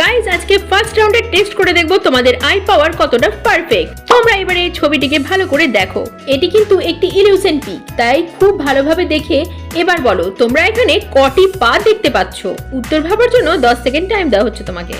Guys আজকে first রাউন্ডে test করে দেখব তোমাদের আই পাওয়ার কতটা পারফেক্ট তোমরা এবারে এই ছবিটিকে ভালো করে দেখো। এটি কিন্তু একটি ইলিউশন পিক তাই খুব ভালোভাবে দেখে এবার বলো, তোমরা এখানে কটি পা দেখতে পাচ্ছ? উত্তর ভাবার জন্য 10 সেকেন্ড টাইম দেওয়া হচ্ছে তোমাকে।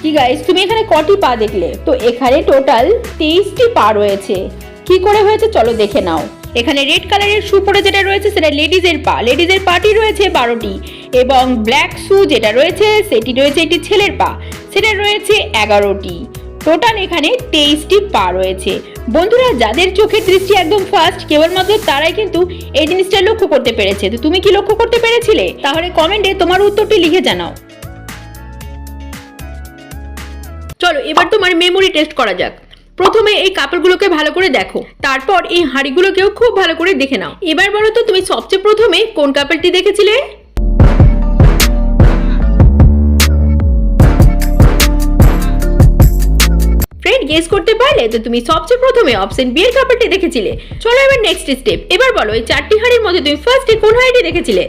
কি গাইস তুমি এখানে কটি পা দেখলে? তো এখানে টোটাল তেইশটি পা রয়েছে। কি করে হয়েছে? চলো দেখে নাও। এখানে রেড কালারের শু পরে যেটা রয়েছে সেটা লেডিজের পা। লেডিজের পাটি রয়েছে বারোটি এবং ব্ল্যাক শু যেটা রয়েছে সেটি রয়েছে একটি ছেলের পা। সেটা রয়েছে এগারোটি। টোটাল এখানে তেইশটি পা রয়েছে। বন্ধুরা, যাদের চোখের দৃষ্টি একদম ফার্স্ট কেবলমাত্র তারাই কিন্তু এই জিনিসটা লক্ষ্য করতে পেরেছে। তো তুমি কি লক্ষ্য করতে পেরেছিলে? তাহলে কমেন্টে তোমার উত্তরটি লিখে জানাও। চলো, এবার তোমার মেমোরি টেস্ট করা যাক। প্রথমে এই কাপড়গুলোকে ভালো করে দেখো। তারপর এই হাঁড়িগুলোকেও খুব ভালো করে দেখে নাও। এবার বলো তো, তুমি সবচেয়ে প্রথমে কোন কাপড়টি দেখেছিলে? গেস করতে পারলে তো তুমি সবচেয়ে প্রথমে কাপড়টি দেখেছিলে। চলো এবার নেক্সট স্টেপ এবার বলো, এই চারটি হাঁড়ির মধ্যে তুমি ফার্স্টে কোন হাঁড়িটি দেখেছিলে?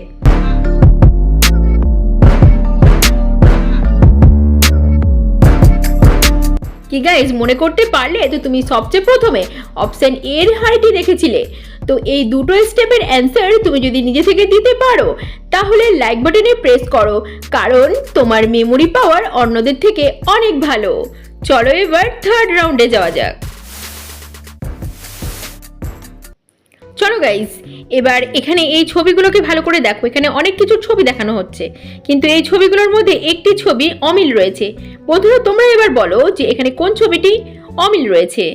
কি গাইজ মনে করতে পারলে তো তুমি সবচেয়ে প্রথমে অপশান এর হারটি দেখেছিলে। তো এই দুটো স্টেপের অ্যান্সার তুমি যদি নিজে থেকে দিতে পারো, তাহলে লাইক বাটনে প্রেস করো, কারণ তোমার মেমোরি পাওয়ার অন্যদের থেকে অনেক ভালো। চলো এবার থার্ড রাউন্ডে যাওয়া যাক। চলো গাইজ এবার এখানে এই ছবিগুলোকে ভালো করে দেখো। এখানে অনেক কিছু ছবি দেখানো হচ্ছে। কিন্তু এই ছবিগুলোর মধ্যে একটি ছবি অমিল রয়েছে। বন্ধুরা, তোমরা এবার বলো যে এখানে কোন ছবিটি অমিল রয়েছে।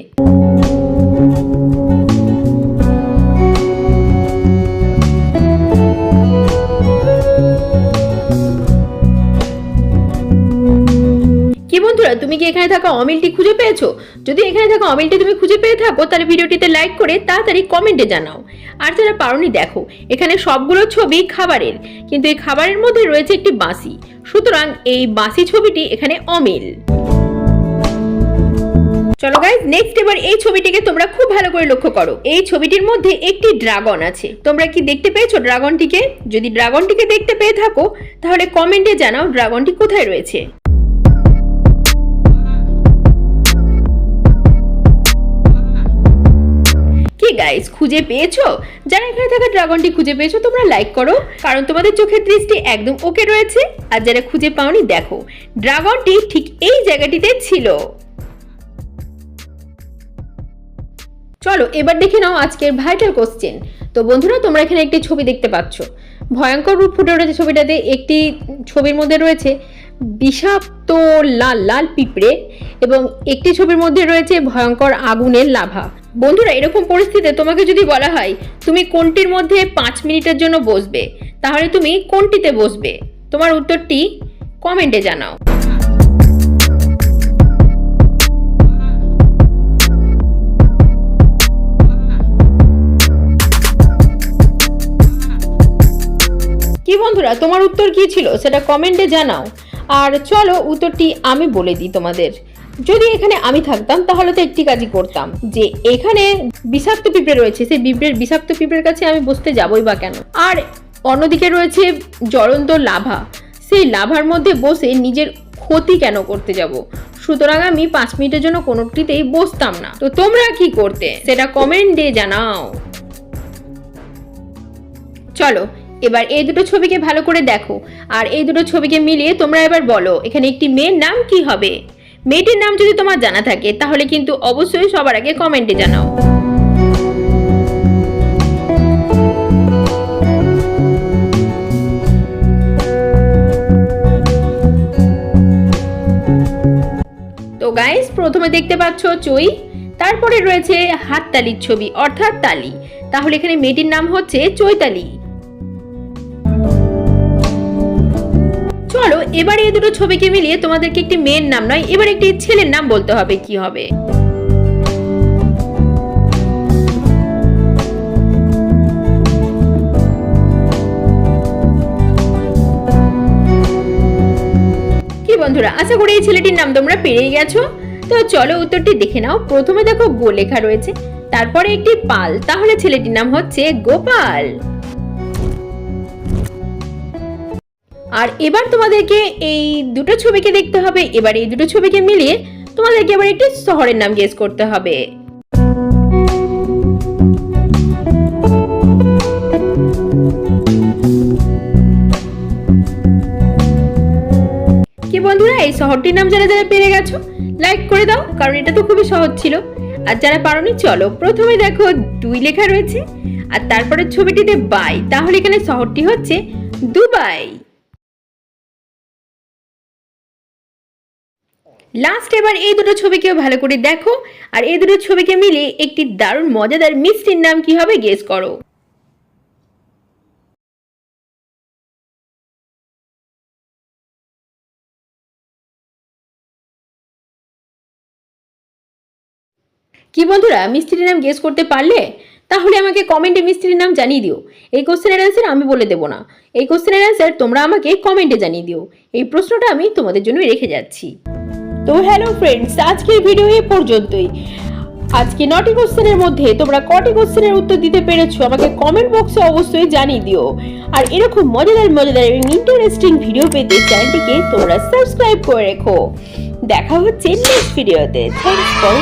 তুমি কি এখানে থাকা অমিলটি খুঁজে পেয়েছ? যদি এখানে থাকা অমিলটি তুমি খুঁজে পেয়ে থাকো, তাহলে ভিডিওটিতে লাইক করে তাড়াতাড়ি কমেন্টে জানাও। আর যারা পারোনি, দেখো, এখানে সবগুলো ছবি খাবারের, কিন্তু এই খাবারের মধ্যে রয়েছে একটি বাঁশি। সুতরাং এই বাঁশি ছবিটি এখানে অমিল। চলো গাইজ নেক্সট এবার এই ছবিটিকে তোমরা খুব ভালো করে লক্ষ্য করো। এই ছবিটির মধ্যে একটি ড্রাগন আছে। তোমরা কি দেখতে পেয়েছ ড্রাগনটিকে? যদি ড্রাগনটিকে দেখতে পেয়ে থাকো, তাহলে কমেন্টে জানাও ড্রাগনটি কোথায় রয়েছে। গাইস খুঁজে পেয়েছ? যারা এখানে থাকা ড্রাগনটি খুঁজে পেয়েছ, তোমরা লাইক করো। কারণ তোমাদের চোখের দৃষ্টি একদম ওকে রয়েছে। আর যারা খুঁজে পাওনি, দেখো ড্রাগনটি ঠিক এই জায়গাটিতে ছিল। চলো, এবার দেখে নাও আজকের ভাইটাল কোশ্চেন তো বন্ধুরা, তোমরা এখানে একটি ছবি দেখতে পাচ্ছ। ভয়ঙ্কর রূপ ফুটে উঠেছে ছবিটাতে। একটি ছবির মধ্যে রয়েছে বিষাক্ত লাল লাল পিঁপড়ে এবং একটি ছবির মধ্যে রয়েছে ভয়ঙ্কর আগুনের লাভা। বন্ধুরা, এরকম পরিস্থিতিতে তোমাকে যদি বলা হয়, তুমি কোনটির মধ্যে পাঁচ মিনিটের জন্য বসবে, তাহলে তুমি কোনটিতে বসবে? তোমার উত্তরটি কমেন্টে জানাও। কি বন্ধুরা, তোমার উত্তর কি ছিল? সেটা কমেন্টে জানাও। আর চলো উত্তরটি আমি বলে দিই তোমাদের। যদি এখানে আমি থাকতাম, তাহলে তো একটি কাজই করতাম। যে এখানে বিষাক্ত পিঁপড়ে রয়েছে, সেই পিঁপড়ের বিষাক্ত পিঁপড়ের কাছে আমি বসতে যাবই বা কেন? আর অন্যদিকে রয়েছে জ্বলন্ত লাভা। সেই লাভার মধ্যে বসে নিজের ক্ষতি কেন করতে যাব? সুতরাং আমি পাঁচ মিনিটের জন্য কোনোটিতেই বসতাম না। তো তোমরা কি করতে? সেটা কমেন্টে জানাও। চলো, এবার এই দুটো ছবিকে ভালো করে দেখো। আর এই দুটো ছবিকে মিলিয়ে তোমরা এবার বলো, এখানে একটি মেয়ের নাম কি হবে? মেয়েটির নাম যদি তোমার জানা থাকে, তাহলে কিন্তু অবশ্যই সবার আগে কমেন্টে জানাও। তো গাইস প্রথমে দেখতে পাচ্ছ চই, তারপরে রয়েছে হাততালির ছবি, অর্থাৎ তালি। তাহলে এখানে মেয়েটির নাম হচ্ছে চৈতালি। এবার এই দুটো ছবিকে মিলিয়ে তোমাদেরকে একটি মেয়ের নাম নয়, এবার একটি ছেলের নাম বলতে হবে কি হবে? বন্ধুরা, আশা করি এই ছেলেটির নাম তোমরা পেরেই গেছো। তো চলো উত্তরটি দেখে নাও। প্রথমে দেখো গো লেখা রয়েছে, তারপরে একটি পাল। তাহলে ছেলেটির নাম হচ্ছে গোপাল। আর এবার তোমাদেরকে এই দুটো ছবিকে দেখতে হবে। এবার এই দুটো ছবিকে মিলিয়ে তোমাদেরকে এবার একটি শহরের নাম গেস করতে হবে। কি বন্ধুরা, এই শহরটির নাম যারা যারা পেরে গেছো লাইক করে দাও, কারণ এটা তো খুবই সহজ ছিল। আর যারা পারোনি, চলো প্রথমে দেখো দুই লেখা রয়েছে, আর তারপরে ছবিটিতে বাই তাহলে এখানে শহরটি হচ্ছে দুবাই। লাস্ট এবার এই দুটো ছবিকেও ভালো করে দেখো, আর এই দুটো ছবিকে মিলে একটি দারুণ মজাদার মিষ্টির নাম কি হবে গেস করো। কি বন্ধুরা মিস্ত্রির নাম গেস করতে পারলে? তাহলে আমাকে কমেন্টে মিস্ত্রির নাম জানিয়ে দিও। এই কোশ্চেনের অ্যান্সার আমি বলে দেবো না। এই কোশ্চেনের অ্যান্সার তোমরা আমাকে কমেন্টে জানিয়ে দিও। এই প্রশ্নটা আমি তোমাদের জন্য রেখে যাচ্ছি। তো হ্যালো ফ্রেন্ডস আজকের ভিডিও এ পর্যন্তই। আজকে নটি কোশ্চেনের মধ্যে তোমরা কটি কোশ্চেনের উত্তর দিতে পেরেছ, আমাকে কমেন্ট বক্সে অবশ্যই জানিয়ে দিও। আর এরকম মজাদার মজাদার এবং ইন্টারেস্টিং ভিডিও পেতে চ্যানেলটিকে তোমরা সাবস্ক্রাইব করে রেখো। দেখা হচ্ছে নেক্সট ভিডিওতে থ্যাংকস ফর